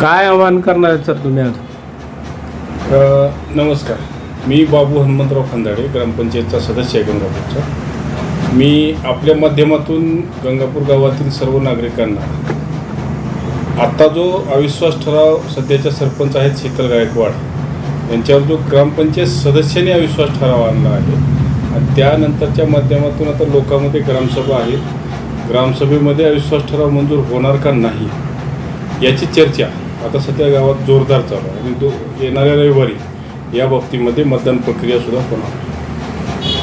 काय आवाहन करणार आहेत सर तुम्ही आज? अ, नमस्कार. मी बाबू हनुमंतराव खंदाडे ग्रामपंचायतचा सदस्य आहे गंगापूरचा. मी आपल्या माध्यमातून गंगापूर गावातील सर्व नागरिकांना आत्ता जो अविश्वास ठराव सध्याच्या सरपंच आहेत शीतल गायकवाड यांच्यावर जो ग्रामपंचायत सदस्यांनी अविश्वास ठराव आणला आहे आणि त्यानंतरच्या माध्यमातून आता लोकांमध्ये ग्रामसभा आहेत ग्रामसभेमध्ये अविश्वास ठराव मंजूर होणार का नाही याची चर्चा आता सध्या गावात जोरदार चालू आहे. आणि तो येणाऱ्या रविवारी या बाबतीमध्ये मतदान प्रक्रिया सुद्धा होणार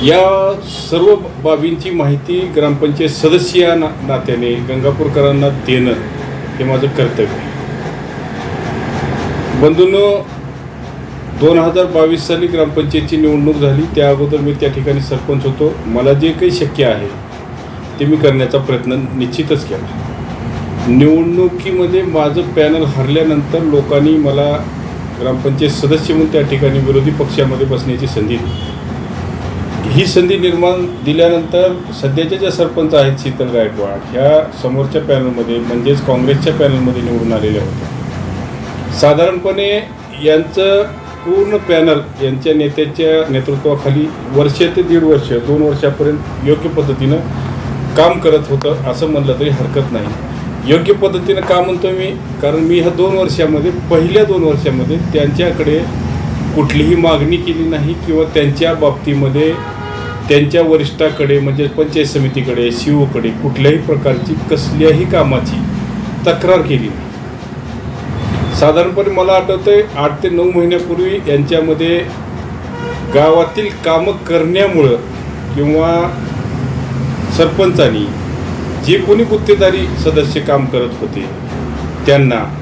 या सर्व बाबींची माहिती ग्रामपंचायत सदस्य या ना नात्याने गंगापूरकरांना देणं हे माझं कर्तव्य आहे. बंधूंनो दोन हजार बावीस साली ग्रामपंचायतची निवडणूक झाली. त्या अगोदर मी त्या ठिकाणी सरपंच होतो. मला जे काही शक्य आहे ते मी करण्याचा प्रयत्न निश्चितच केला. निवडणुकीमध्ये माझं पॅनल हरल्यानंतर लोकांनी मला ग्रामपंचायत सदस्य म्हणून त्या ठिकाणी विरोधी पक्षामध्ये बसण्याची संधी दिली. ही संधी निर्माण दिल्यानंतर सध्याच्या ज्या सरपंच आहेत शीतल गायकवाड ह्या समोरच्या पॅनलमध्ये म्हणजेच काँग्रेसच्या पॅनलमध्ये निवडून आलेल्या होत्या. साधारणपणे यांचं पूर्ण पॅनल यांच्या नेत्याच्या नेतृत्वाखाली वर्ष ते दीड वर्ष दोन वर्षापर्यंत योग्य पद्धतीनं काम करत होतं असं म्हणलं तरी हरकत नाही. योग्य पद्धतीनं का म्हणतो मी? कारण मी ह्या दोन वर्षामध्ये पहिल्या दोन वर्षामध्ये त्यांच्याकडे कुठलीही मागणी केली नाही किंवा त्यांच्या बाबतीमध्ये त्यांच्या वरिष्ठाकडे म्हणजे पंचायत समितीकडे शिवकडे कुठल्याही प्रकारची कसल्याही कामाची तक्रार केली नाही. साधारणपणे मला आठवतंय आठ ते नऊ महिन्यापूर्वी यांच्यामध्ये गावातील कामं करण्यामुळं किंवा सरपंचानी जे कोणी गुत्तेदारी सदस्य काम करत होते त्यांना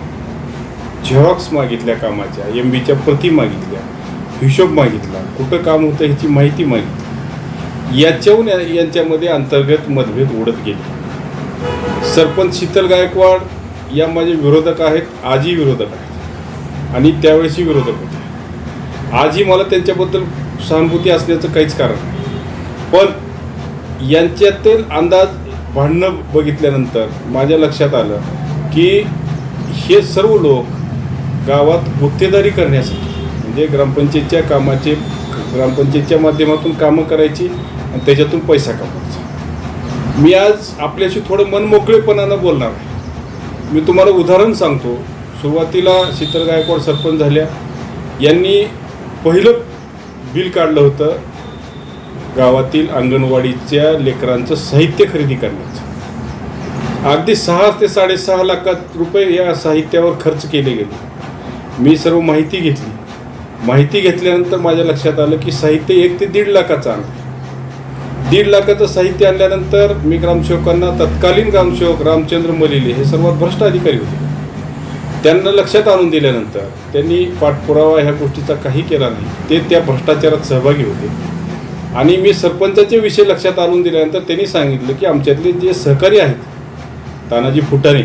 झेरॉक्स मागितल्या कामाच्या एम बीच्या प्रती मागितल्या हिशोब मागितला कुठं काम होतं ह्याची माहिती मागितली. याच्याहून या- यांच्यामध्ये अंतर्गत मतभेद उडत गेले. सरपंच शीतल गायकवाड या माझे विरोधक आहेत आजही विरोधक आहेत. आणि त्यावेळेसही विरोधक होते. आजही मला त्यांच्याबद्दल सहानुभूती असण्याचं काहीच कारण नाही. पण यांच्यातील अंदाज भांडणं बघितल्यानंतर माझ्या लक्षात आलं की हे सर्व लोक गावात गुत्तेदारी करण्यासाठी म्हणजे ग्रामपंचायतच्या कामाचे ग्रामपंचायतच्या माध्यमातून कामं करायची आणि त्याच्यातून पैसा कमवायचा. मी आज आपल्याशी थोडं मनमोकळेपणानं बोलणार आहे. मी तुम्हाला उदाहरण सांगतो. सुरुवातीला शीतल गायकवाड सरपंच झाल्या. यांनी पहिलं बिल काढलं होतं. गावातील अंगणवाडीच्या लेकरांचं साहित्य खरेदी करण्याचं. अगदी सहा ते साडेसहा लाखात रुपये या साहित्यावर खर्च केले गेले. मी सर्व माहिती घेतली. माहिती घेतल्यानंतर माझ्या लक्षात आलं की साहित्य एक ते दीड लाखाचं आणलं. दीड लाखाचं साहित्य आणल्यानंतर मी ग्रामसेवकांना तत्कालीन ग्रामसेवक रामचंद्र मलिले हे सर्वात भ्रष्ट अधिकारी होते. त्यांना लक्षात आणून दिल्यानंतर त्यांनी पाठपुरावा ह्या गोष्टीचा काही केला नाही. ते त्या भ्रष्टाचारात सहभागी होते. आणि मी सरपंचाचे विषय लक्षात आणून दिल्यानंतर त्यांनी सांगितलं की आमच्यातले जे सहकारी आहेत तानाजी फुटाणे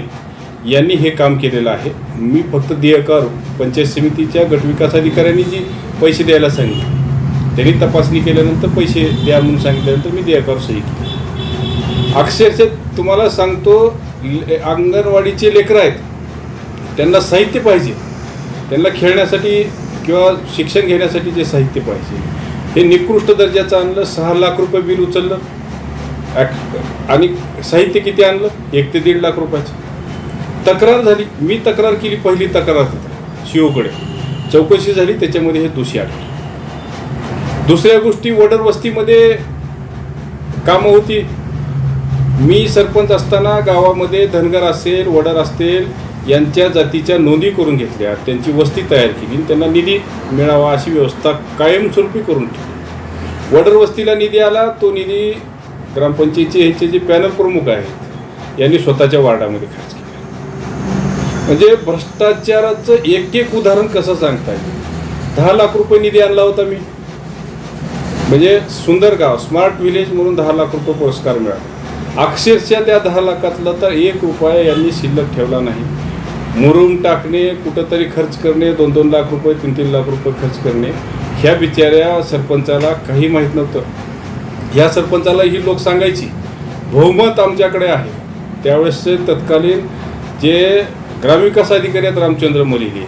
यांनी हे काम केलेलं आहे. मी फक्त देयकार पंचायत समितीच्या गटविकास अधिकाऱ्यांनी जी पैसे द्यायला सांगितले त्यांनी तपासणी केल्यानंतर पैसे द्या म्हणून सांगितल्यानंतर मी देयकार सही केली. अक्षरशः तुम्हाला सांगतो ले- अंगणवाडीचे लेकरं आहेत त्यांना साहित्य पाहिजे. त्यांना खेळण्यासाठी किंवा शिक्षण घेण्यासाठी जे साहित्य पाहिजे. हे निकृष्ट दर्जाचं आणलं सहा लाख रुपये बिल उचललं. ॲक- आणि साहित्य किती आणलं? एक ते दीड लाख रुपयाचं. तक्रार झाली. मी तक्रार केली पहिली तक्रार शिओकडे चौकशी झाली त्याच्यामध्ये हे दोषी आढळले. दुसऱ्या गोष्टी वडर वस्तीमध्ये कामं होती. मी सरपंच असताना गावामध्ये धनगर असेल वडर असतील यांच्या जातीच्या नोंदी करून घेतल्या त्यांची वस्ती तयार केली आणि त्यांना निधी मिळावा अशी व्यवस्था कायमस्वरूपी करून ठेवली. वडर वस्तीला निधी आला तो निधी ग्रामपंचायतीचे ह्यांचे जे पॅनल प्रमुख आहेत यांनी स्वतःच्या वार्डामध्ये खर्च केला. म्हणजे भ्रष्टाचाराचं एक एक उदाहरण कसं सांगता येईल? दहा लाख रुपये निधी आणला होता मी. म्हणजे सुंदर गाव स्मार्ट विलेज म्हणून दहा लाख रुपये पुरस्कार मिळाला. अक्षरशः त्या दहा लाखातलं तर एक रुपया यांनी शिल्लक ठेवला नाही. मुरुम टाकणे कुठंतरी खर्च करणे दोन दोन लाख रुपये तीन तीन लाख रुपये खर्च करणे ह्या बिचाऱ्या सरपंचाला काही माहीत नव्हतं. ह्या सरपंचाला ही लोक सांगायची बहुमत आमच्याकडे आहे. त्यावेळेसचे तत्कालीन जे ग्रामविकास अधिकारी आहेत रामचंद्र मलिनी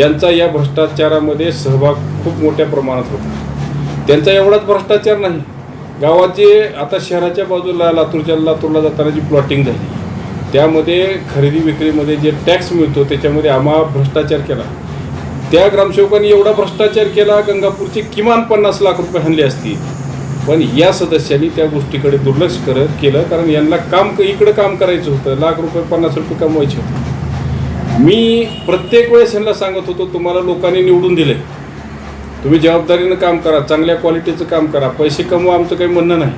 यांचा या भ्रष्टाचारामध्ये सहभाग खूप मोठ्या प्रमाणात होता. त्यांचा एवढाच भ्रष्टाचार नाही. गावात जे आता शहराच्या बाजूला लातूरच्या लातूरला जाताना जी प्लॉटिंग झाली त्यामध्ये खरेदी विक्रीमध्ये जे टॅक्स मिळतो त्याच्यामध्ये आम्हा भ्रष्टाचार केला. त्या ग्रामसेवकांनी एवढा भ्रष्टाचार केला गंगापूरचे किमान पन्नास लाख रुपये हल्ले असतील. पण या सदस्यांनी त्या गोष्टीकडे दुर्लक्ष करत केलं कारण यांना काम इकडं काम करायचं होतं. लाख रुपये पन्नास रुपये कमवायचे होते. मी प्रत्येक वेळेस यांना सांगत होतो तुम्हाला लोकांनी निवडून दिले तुम्ही जबाबदारीनं काम करा चांगल्या क्वालिटीचं काम करा. पैसे कमवा आमचं काही म्हणणं नाही.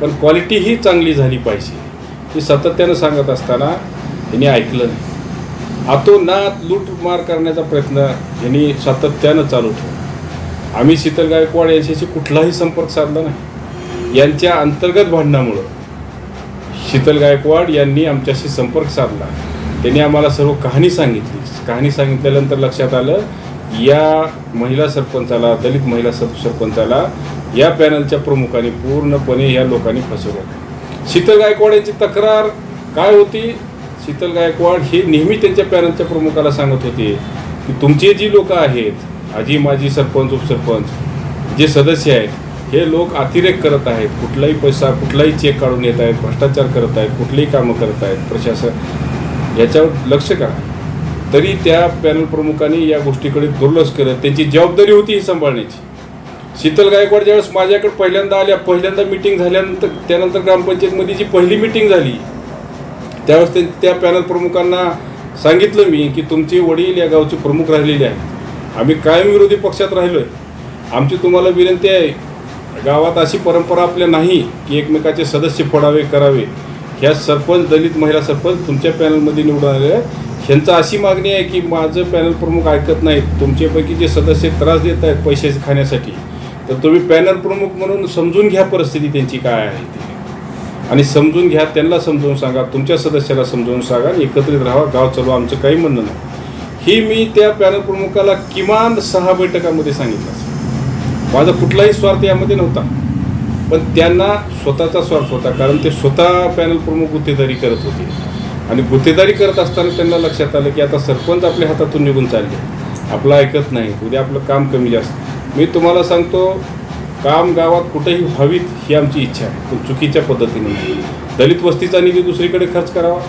पण क्वालिटी ही चांगली झाली पाहिजे. हे सातत्यानं सांगत असताना यांनी ऐकलं नाही. आतोनात लूटमार करण्याचा प्रयत्न यांनी सातत्यानं चालू ठेवला. आम्ही शीतल गायकवाड यांच्याशी कुठलाही संपर्क साधला नाही. यांच्या अंतर्गत भांडणामुळं शीतल गायकवाड यांनी आमच्याशी संपर्क साधला. त्यांनी आम्हाला सर्व कहाणी सांगितली. कहाणी सांगितल्यानंतर लक्षात आलं या महिला सरपंचाला दलित महिला सर सरपंचाला या पॅनलच्या प्रमुखांनी पूर्णपणे या लोकांनी फसवलं. शीतल गायकवाड यांची तक्रार काय होती? शीतल गायकवाड हे नेहमी त्यांच्या पॅनलच्या प्रमुखाला सांगत होते की तुमचे जी लोक आहेत आजी माजी सरपंच उपसरपंच जे सदस्य आहेत हे लोक अतिरेक करत आहेत. कुठलाही पैसा कुठलाही चेक काढून येत आहेत भ्रष्टाचार करत आहेत कुठलीही कामं करत आहेत प्रशासन. याच्यावर लक्ष करा. तरी त्या पॅनल प्रमुखांनी या गोष्टीकडे दुर्लक्ष करत त्यांची जबाबदारी होती ही सांभाळण्याची. शीतल गायकवाड ज्यावेळेस माझ्याकडे पहिल्यांदा आल्या पहिल्यांदा मिटिंग झाल्यानंतर त्यानंतर ग्रामपंचायतमध्ये जी पहिली मिटिंग झाली त्यावेळेस ते त्या पॅनल प्रमुखांना सांगितलं मी की तुमचे वडील या गावचे प्रमुख राहिलेले आहेत. आम्ही कायम विरोधी पक्षात राहिलो आहे आमची तुम्हाला विनंती आहे गावात अशी परंपरा आपल्या नाही की एकमेकाचे सदस्य फोडावे करावे. ह्या सरपंच दलित महिला सरपंच तुमच्या पॅनलमध्ये निवडून आले ह्यांचा अशी मागणी आहे की माझं पॅनल प्रमुख ऐकत नाहीत. तुमच्यापैकी जे सदस्य त्रास देत आहेत पैसे खाण्यासाठी तर तुम्ही पॅनल प्रमुख म्हणून समजून घ्या परिस्थिती त्यांची काय आहे ती. आणि समजून घ्या त्यांना समजून सांगा तुमच्या सदस्याला समजून सांगा आणि एकत्रित राहा. गाव चालवा आमचं काही म्हणणं नाही. ही मी त्या पॅनल प्रमुखाला किमान सहा बैठकामध्ये सांगितलं माझा कुठलाही स्वार्थ यामध्ये नव्हता. पण त्यांना स्वतःचा स्वार्थ होता कारण ते स्वतः पॅनल प्रमुख गुत्तेदारी करत होते. आणि गुत्तेदारी करत असताना त्यांना लक्षात आलं की आता सरपंच आपल्या हातातून निघून चालले. आपलं ऐकत नाही उद्या आपलं काम कमी जास्त. मी तुम्हाला सांगतो काम गावात कुठेही व्हावीत ही आमची इच्छा आहे. पण चुकीच्या पद्धतीने दलित वस्तीचा निधी दुसरीकडे खर्च करावा.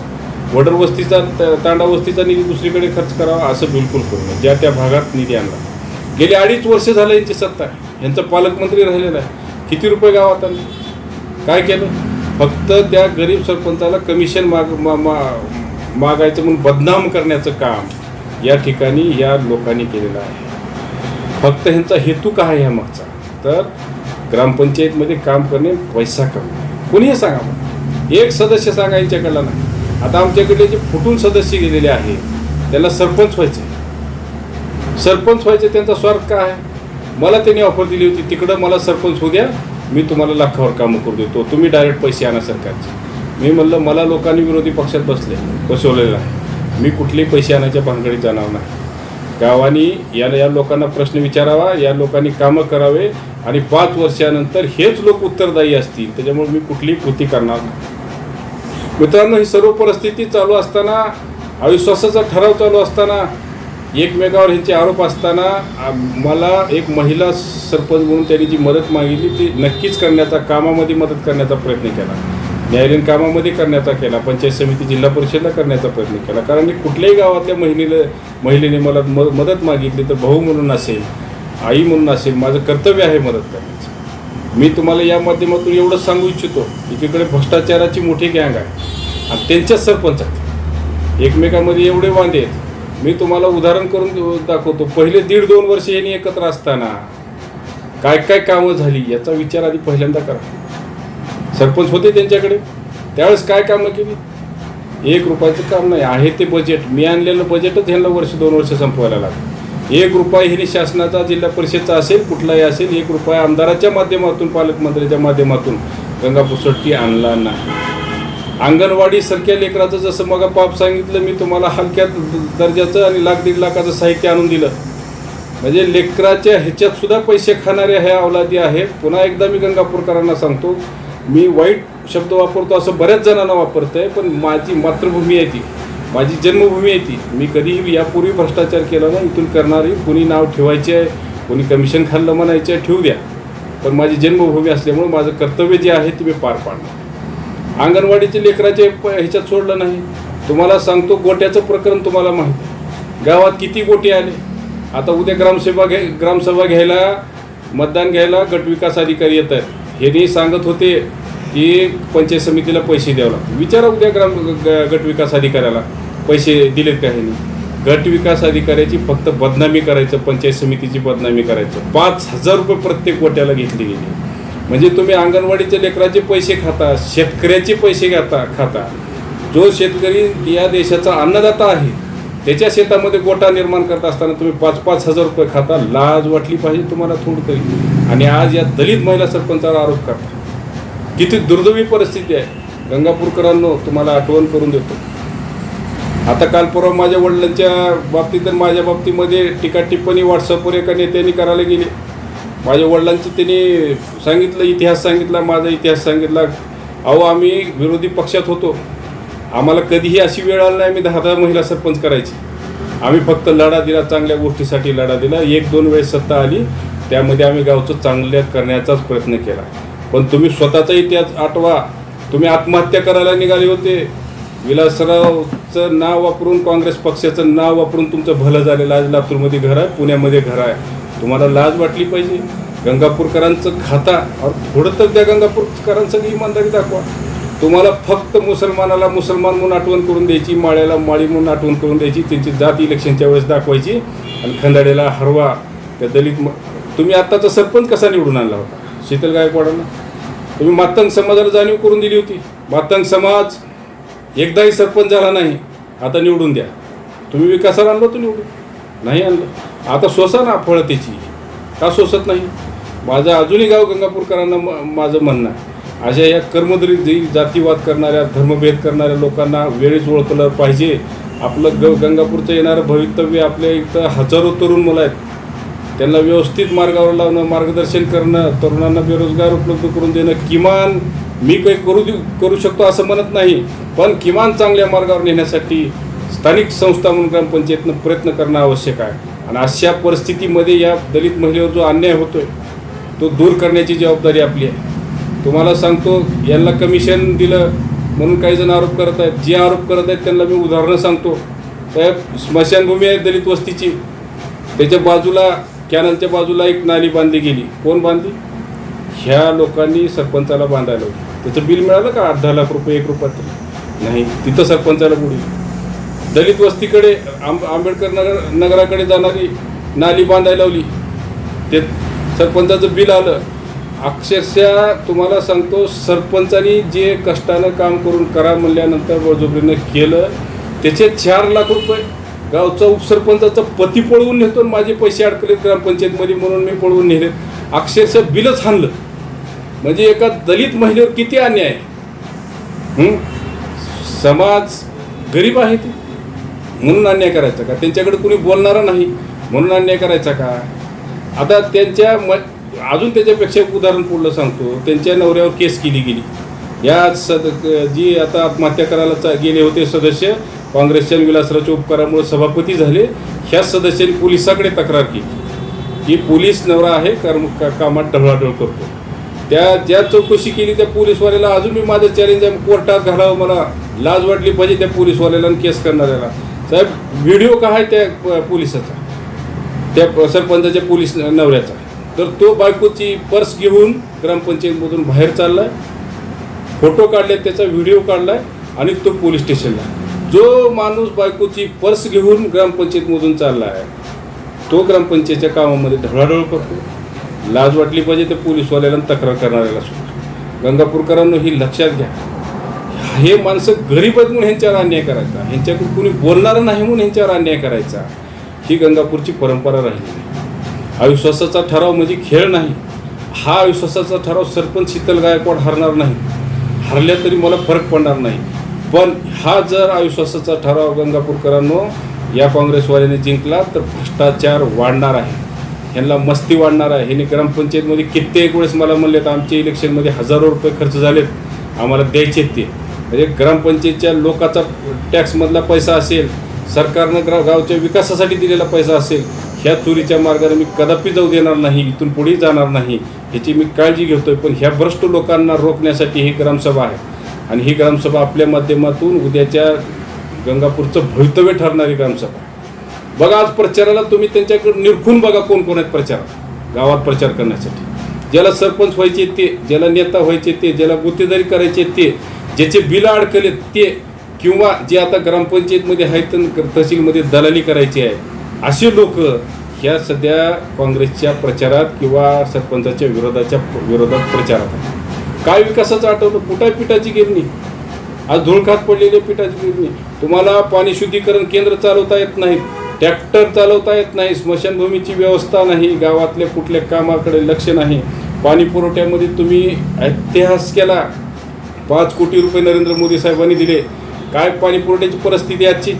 वडर वस्तीचा त- तांडा वस्तीचा निधी दुसरीकडे खर्च करावा असं बिलकुल करू नये. ज्या त्या भागात निधी आणला. गेली अडीच वर्ष झालं यांची सत्ता आहे. यांचा पालकमंत्री राहिलेला आहे. किती रुपये गावात आणले? काय केलं? फक्त त्या गरीब सरपंचाला कमिशन माग मा- मा- मागायचं म्हणून बदनाम करण्याचं काम या ठिकाणी या लोकांनी केलेलं आहे. फक्त ह्यांचा हेतू काय आहे ह्या मागचा? तर ग्रामपंचायतमध्ये काम करणे पैसा कमी. कोणीही सांगा मग. एक सदस्य सांगा यांच्याकडला नाही. आता आमच्याकडे जे फुटून सदस्य गेलेले आहे त्याला सरपंच व्हायचे सरपंच व्हायचे त्यांचा स्वार्थ काय आहे? मला त्यांनी ऑफर दिली होती तिकडं मला सरपंच होऊ द्या मी तुम्हाला लाखावर कामं करू देतो. तुम्ही डायरेक्ट पैसे आणा सरकारचे. मी म्हणलं मला लोकांनी विरोधी पक्षात बसले बसवलेलं आहे मी कुठलेही पैसे आणायच्या भानगडीत जाणार नाही. गावानी या या लोकांना प्रश्न विचारावा या लोकांनी कामं करावे आणि पाच वर्षानंतर हेच लोक उत्तरदायी असतील. त्याच्यामुळे मी कुठलीही कृती करणार मित्रांनो ही सर्व परिस्थिती चालू असताना अविश्वासाचा ठराव चालू असताना एकमेकावर ह्यांचे आरोप असताना मला एक महिला सरपंच म्हणून त्यांनी जी मदत मागितली ती नक्कीच करण्याचा कामामध्ये मदत करण्याचा प्रयत्न केला. न्यायालयीन कामामध्ये करण्याचा केला पंचायत समिती जिल्हा परिषदला करण्याचा प्रयत्न केला. कारण मी कुठल्याही गावातल्या महिलेला महिलेने मला म मदत मागितली तर भाऊ म्हणून असेल आई म्हणून असेल माझं कर्तव्य आहे मदत करण्याचं. मी तुम्हाला या माध्यमातून एवढं सांगू इच्छितो एकीकडे भ्रष्टाचाराची मोठी गँग आहे आणि त्यांच्याच सरपंच आहेत. एवढे वांदे आहेत. मी तुम्हाला उदाहरण करून दाखवतो पहिले दीड दोन वर्ष यांनी एकत्र असताना काय काय कामं झाली याचा विचार आधी पहिल्यांदा करा. सरपंच होते त्यांच्याकडे. त्यावेळेस काय कामं केली? एक रुपयाचं काम नाही. आहे ते बजेट मी आणलेलं बजेटच ह्यांना वर्ष दोन वर्ष संपवायला लागलं. एक रुपया हिने शासनाचा जिल्हा परिषदचा असेल कुठलाही असेल एक रुपया आमदाराच्या माध्यमातून पालकमंत्र्याच्या माध्यमातून गंगापूरसाठी आणला नाही. अंगणवाडीसारख्या लेकराचं जसं मग पाप सांगितलं मी तुम्हाला हलक्या द- दर्जाचं आणि लाख दीड लाखाचं साहित्य आणून दिलं. म्हणजे लेकराच्या ह्याच्यात सुद्धा पैसे खाणाऱ्या ह्या अवलादी आहेत. पुन्हा एकदा मी गंगापूरकरांना सांगतो मी वाईट शब्द वापरतो असं बऱ्याच जणांना वापरतंय पण माझी मातृभूमी आहे ती. माझी जन्मभूमी आहे ती. मी कधीही यापूर्वी भ्रष्टाचार केला नाही इथून करणारी कोणी नाव ठेवायचे आहे कोणी कमिशन खाल्लं म्हणायचे आहे, ठेवू द्या. पण माझी जन्मभूमी असल्यामुळे माझं कर्तव्य जे आहे ते मी पार पाडणार अंगणवाडीचे लेकराचे प- ह्याच्यात सोडलं नाही. तुम्हाला सांगतो गोट्याचं प्रकरण तुम्हाला माहीत गावात किती गोटे आले? आता उद्या ग्रामसेवा घे ग्रामसभा घ्यायला मतदान घ्यायला गटविकास अधिकारी येत आहेत. हे सांगत होते की पंचायत समितीला पैसे द्यावं लागतं. विचारा उद्या ग्राम ग- गटविकास अधिकाऱ्याला. पैसे दिलेत का ह्यांनी? गट विकास अधिकाऱ्याची फक्त बदनामी करायचं पंचायत समितीची बदनामी करायचं. पाच हजार रुपये प्रत्येक गोट्याला घेतली गेली. म्हणजे तुम्ही अंगणवाडीच्या लेकराचे पैसे खाता शेतकऱ्याचे पैसे घाता खाता. जो शेतकरी या देशाचा अन्नदाता आहे त्याच्या शेतामध्ये गोटा निर्माण करत असताना तुम्ही पाच पाच हजार रुपये खाता. लाज वाटली पाहिजे तुम्हाला थोडी तरी. आणि आज या दलित महिला सरपंचावर आरोप करता किती दुर्दैवी परिस्थिती आहे. गंगापूरकरांनो तुम्हाला आठवण करून देतो. आता काल परवा माझ्या वडिलांच्या बाबतीत आणि माझ्या बाबतीमध्ये टीका टिप्पणी व्हॉट्सअपवर एका नेत्याने करायला गेली. माझ्या वडिलांची त्यांनी सांगितलं इतिहास सांगितला माझा इतिहास सांगितला. अहो आम्ही विरोधी पक्षात होतो. आम्हाला कधीही अशी वेळ आली नाही आम्ही दहा दहा महिला सरपंच करायची. आम्ही फक्त लढा दिला चांगल्या गोष्टीसाठी लढा दिला. एक दोन वेळेस सत्ता आली त्यामध्ये आम्ही गावचं चांगल्या करण्याचाच प्रयत्न केला. पण तुम्ही स्वतःचा इतिहास आठवा. तुम्ही आत्महत्या करायला निघाले होते. विलासरावचं नाव वापरून काँग्रेस पक्षाचं नाव वापरून तुमचं भलं झालेलं आज लातूरमध्ये घर आहे पुण्यामध्ये घर आहे. तुम्हाला लाज वाटली पाहिजे. गंगापूरकरांचं खाता और थोडं तर त्या गंगापूरकरांचं इमानदारी दाखवा. तुम्हाला फक्त मुसलमानाला मुसलमान म्हणून आठवण करून द्यायची माळ्याला माळी म्हणून आठवण करून द्यायची त्यांची जात इलेक्शनच्या वेळेस दाखवायची आणि खंदाड्याला हरवा त्या दलित म- तुम्ही आत्ताचा सरपंच कसा निवडून आणला होता? शीतल गायकवाडांना. तुम्ही मातंग समाजाला जाणीव करून दिली होती. मातंग समाज एकदाही सरपंच झाला नाही आता निवडून द्या. तुम्ही विकासाला आणलं होतं निवडून. नाही आणलं. आता सोसा ना फळं त्याची का सोसत नाही? माझं अजूनही गाव गंगापूरकरांना म- माझं म्हणणं आहे. अशा या कर्मदरी जातीवाद करणाऱ्या धर्मभेद करणाऱ्या लोकांना वेळीच ओळखलं पाहिजे. आपलं ग गंगापूरचं येणारं भवितव्य आपल्या इथं हजारो तरुण मुलं आहेत. त्यांना व्यवस्थित मार्गावर लावणं मार्गदर्शन करणं तरुणांना बेरोजगार उपलब्ध करून देणं किमान मी काही करू देऊ करू शकतो असं म्हणत नाही. पण किमान चांगल्या मार्गावर नेण्यासाठी स्थानिक संस्था म्हणून ग्रामपंचायतनं प्रयत्न करणं आवश्यक आहे. आणि अशा परिस्थितीमध्ये या दलित महिलेवर जो अन्याय होतोय तो दूर करण्याची जबाबदारी आपली आहे. तुम्हाला सांगतो यांना कमिशन दिलं म्हणून काही जण आरोप करत आहेत. जे आरोप करत आहेत त्यांना मी उदाहरणं सांगतो. त्या स्मशानभूमी आहे दलित वस्तीची. त्याच्या बाजूला कॅनलच्या बाजूला एक नाली बांधली गेली. कोण बांधली? ह्या लोकांनी सरपंचाला बांधायला होती त्याचं बिल मिळालं का? आठ दहा लाख रुपये एक रुपयात नाही. तिथं सरपंचाला बुडी दलित वस्तीकडे आंब आंबेडकर नगर नगराकडे जाणारी नाली बांधायला लावली. ते सरपंचाचं बिल आलं. अक्षरशः तुम्हाला सांगतो सरपंचानी जे कष्टानं काम करून करा म्हणल्यानंतर बळजोबरीनं केलं त्याचे चार लाख रुपये. गावचा उपसरपंचाचा पती पळवून नेतो आणि माझे पैसे अडकलेत ग्रामपंचायतमध्ये म्हणून मी पळवून नेलेत अक्षरशः बिलच हाणलं. म्हणजे एका दलित महिलेवर किती अन्याय आहे? समाज गरीब आहे ते. म्हणून अन्याय करायचा का? त्यांच्याकडे कुणी बोलणारा नाही. म्हणून अन्याय करायचा का? आता त्यांच्या म अजून त्याच्यापेक्षा एक उदाहरण पुढलं सांगतो. त्यांच्या नवऱ्यावर केस केली गेली. या सद जी आता आत्महत्या करायला चा- गेले होते सदस्य काँग्रेसच्या विलासराच्या उपकारामुळे सभापती झाले ह्या सदस्यांनी पोलिसाकडे तक्रार केली. की पोलीस नवरा आहे कर्म का कामात ढवळाढवळ करतो. त्या ज्या चौकशी केली त्या पोलीसवाल्याला अजून मी माझं चॅलेंज आहे कोर्टात घालावं मला लाज वाटली पाहिजे त्या पोलीसवाल्याला आणि केस करणाऱ्याला. साहेब व्हिडिओ का आहे त्या प- पोलिसाचा? त्या सरपंचाच्या पोलीस नवऱ्याचा? तर तो बायकोची पर्स घेऊन ग्रामपंचायतमधून बाहेर चाललाय फोटो काढले त्याचा व्हिडिओ काढलाय आणि तो पोलीस स्टेशनला जो माणूस बायकोची पर्स घेऊन ग्रामपंचायतमधून चालला आहे तो ग्रामपंचायतच्या कामामध्ये ढवळाढवळ करतो लाज वाटली पाहिजे तर पोलीसवाल्याला तक्रार करणाऱ्याला सुद्धा. गंगापूरकरांनो ही लक्षात घ्या. हे माणसं गरीब आहेत म्हणून ह्यांच्यावर अन्याय करायचा. ह्यांच्याकडून कोणी बोलणारं नाही म्हणून ह्यांच्यावर अन्याय करायचा. ही गंगापूरची परंपरा राहिली अविश्वासाचा ठराव म्हणजे खेळ नाही. हा अविश्वासाचा ठराव सरपंच शीतल गायकवाड हरणार नाही. हरल्या तरी मला फरक पडणार नाही. पण हा जर अविश्वासाचा ठराव गंगापूरकरांनो या काँग्रेसवाल्याने जिंकला तर भ्रष्टाचार वाढणार आहे. ह्यांना मस्ती वाढणार आहे. ह्यांनी ग्रामपंचायतमध्ये कित्येक वेळेस मला म्हणले तर आमच्या इलेक्शनमध्ये हजारो रुपये खर्च झालेत. आम्हाला द्यायचे ते. म्हणजे ग्रामपंचायतच्या लोकाचा टॅक्समधला पैसा असेल सरकारनं ग्रा गावच्या विकासासाठी दिलेला पैसा असेल ह्या चोरीच्या मार्गाने मी कदापि जाऊ देणार नाही इथून पुढे जाणार नाही ह्याची मी काळजी घेतोय. पण ह्या भ्रष्ट लोकांना रोखण्यासाठी ही ग्रामसभा आहे. आणि ही ग्रामसभा आपल्या माध्यमातून उद्याच्या गंगापूरचं भवितव्य ठरणारी ग्रामसभा बघा आज प्रचाराला तुम्ही त्यांच्याकडे निरखून बघा कोण कोण आहेत प्रचार गावात प्रचार करण्यासाठी. ज्याला सरपंच व्हायचे ते ज्याला नेता व्हायचे ते ज्याला गुत्तेदारी करायचे ते ज्याचे बिलं अडकले ते किंवा जे आता ग्रामपंचायतमध्ये आहेत तहसीलमध्ये दलाली करायची आहे असे लोक ह्या सध्या काँग्रेसच्या प्रचारात किंवा सरपंचाच्या विरोधाच्या विरोधात प्रचारात आहे. काय विकासाचं आठवलं कुठं पिठाची गिरणी? आज धुळखात पडलेली पिठाची गिरणी. तुम्हाला पाणी शुद्धीकरण केंद्र चालवता येत नाहीत. ट्रॅक्टर चालवता येत नाही. स्मशानभूमीची व्यवस्था नाही. गावातल्या कुठल्या कामाकडे लक्ष नाही. पाणी पुरवठ्यामध्ये तुम्ही इतिहास केला. पाच कोटी रुपये नरेंद्र मोदी साहेबांनी दिले. काय पाणी पुरवठ्याची परिस्थिती आजची?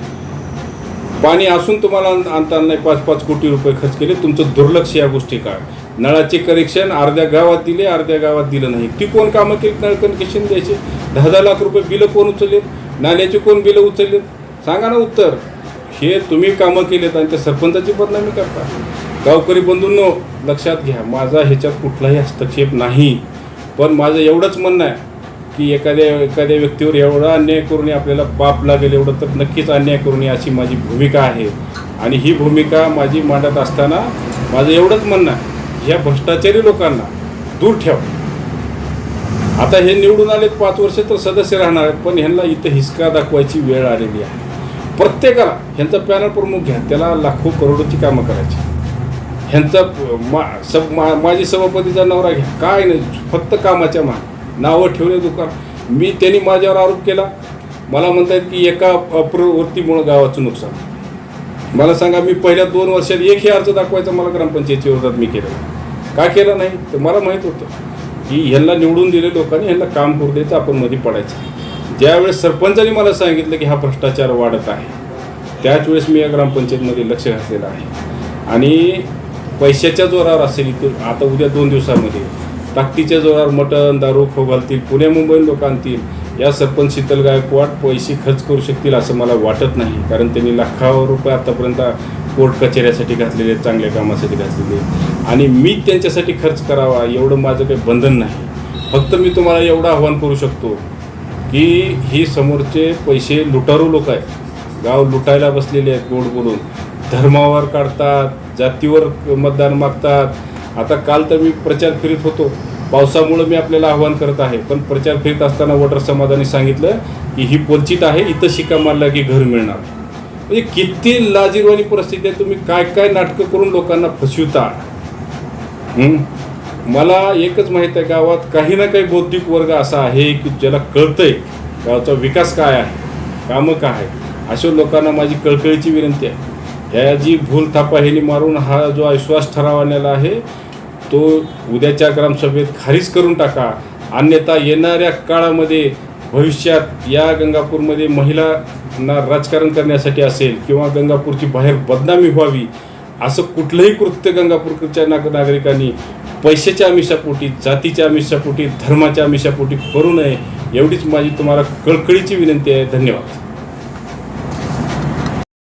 पाणी असून तुम्हाला आणताना आणता नाही पाच पाच कोटी रुपये खर्च केले. तुमचं दुर्लक्ष या गोष्टी काय? नळाचे कनेक्शन अर्ध्या गावात दिले अर्ध्या गावात दिलं नाही. ती कोण कामं केली? नळ कनेक्शन द्यायचे दहा दहा लाख रुपये बिलं कोण उचलले? नाल्याचे कोण बिलं उचललेत सांगा ना उत्तर. हे तुम्ही कामं केलेत आणि त्या सरपंचाची बदनामी करता. गावकरी बंधूंनो लक्षात घ्या माझा ह्याच्यात कुठलाही हस्तक्षेप नाही. पण माझं एवढंच म्हणणं आहे की एखाद्या एखाद्या व्यक्तीवर एवढा अन्याय करून आपल्याला पाप लागेल एवढं तर नक्कीच अन्याय करून अशी माझी भूमिका आहे. आणि ही भूमिका माझी मांडत असताना माझं एवढंच म्हणणं आहे ह्या भ्रष्टाचारी लोकांना दूर ठेवा. आता हे निवडून आलेत पाच वर्ष तर सदस्य राहणार आहेत पण ह्यांना इथं हिसका दाखवायची वेळ आलेली आहे. प्रत्येकाला ह्यांचा पॅनल प्रमुख घ्या त्याला लाखो करोडोची कामं करायची. ह्यांचा मा सब मा माझी सभापतीचा नवरा घ्या काय नाही फक्त कामाच्या मा नावं ठेवले दुकान. मी त्यांनी माझ्यावर आरोप केला. मला म्हणतात की एका प्रवृत्तीमुळं गावाचं नुकसान. मला सांगा मी पहिल्या दोन वर्षात एकही अर्ज दाखवायचा मला ग्रामपंचायतीच्या विरोधात मी केलं का केलं नाही? तर मला माहीत होतं की ह्यांना निवडून दिले लोकांनी ह्यांना काम करू द्यायचं आपण मध्ये पडायचं. ज्यावेळेस सरपंचाने मला सांगितलं की हा भ्रष्टाचार वाढत आहे त्याच वेळेस मी या ग्रामपंचायतमध्ये लक्ष घातलेलं आहे. आणि पैशाच्या जोरावर असेल इथं आता उद्या दोन दिवसामध्ये ताकदीच्या जोरावर मटण दारू खो घालतील पुणे मुंबई लोकांतील या सरपंच शीतल गायकवाड पैसे खर्च करू शकतील असं मला वाटत नाही. कारण त्यांनी लाखावर रुपये आतापर्यंत कोर्ट कचेऱ्यासाठी घातलेले आहेत, चांगल्या कामासाठी घातलेले आणि मी त्यांच्यासाठी खर्च करावा एवढं माझं काही बंधन नाही. फक्त मी तुम्हाला एवढं आव्हान करू शकतो की ही समोरचे पैसे लुटारू लोक आहेत. गाव लुटायला बसलेले आहेत गोड बोलून. धर्मावर काढतात जातीवर मतदान मागतात. आता काल तर मी प्रचार फिरत होतो. पावसामुळं मी आपल्याला आव्हान करत आहे. पण प्रचार फिरत असताना वॉटर समाजाने सांगितलं की ही पोलचित आहे इथं शिका मारला की घर मिळणार. म्हणजे किती लाजीरवाणी परिस्थिती आहे तुम्ही काय काय नाटकं करून लोकांना फसविता? मला एकच माहीत आहे गावात काही ना काही बौद्धिक वर्ग असा आहे की ज्याला कळतंय गावाचा विकास काय आहे कामं काय आहे अशा लोकांना माझी कळकळीची विनंती आहे. ह्या जी भूल थापा ह्यानी मारून हा जो अविश्वास ठराव आणलेला आहे तो उद्याच्या ग्रामसभेत खारीज करून टाका. अन्यथा येणाऱ्या काळामध्ये भविष्यात या गंगापूरमध्ये महिलांना राजकारण करण्यासाठी असेल किंवा गंगापूरची बाहेर बदनामी व्हावी असं कुठलंही कृत्य गंगापूरच्या नाग नागरिकांनी पैशाच्या आमिषापोटी जातीच्या आमिषापोटी धर्माच्या आमिषापोटी करू नये एवढीच माझी तुम्हाला कळकळीची विनंती आहे. धन्यवाद.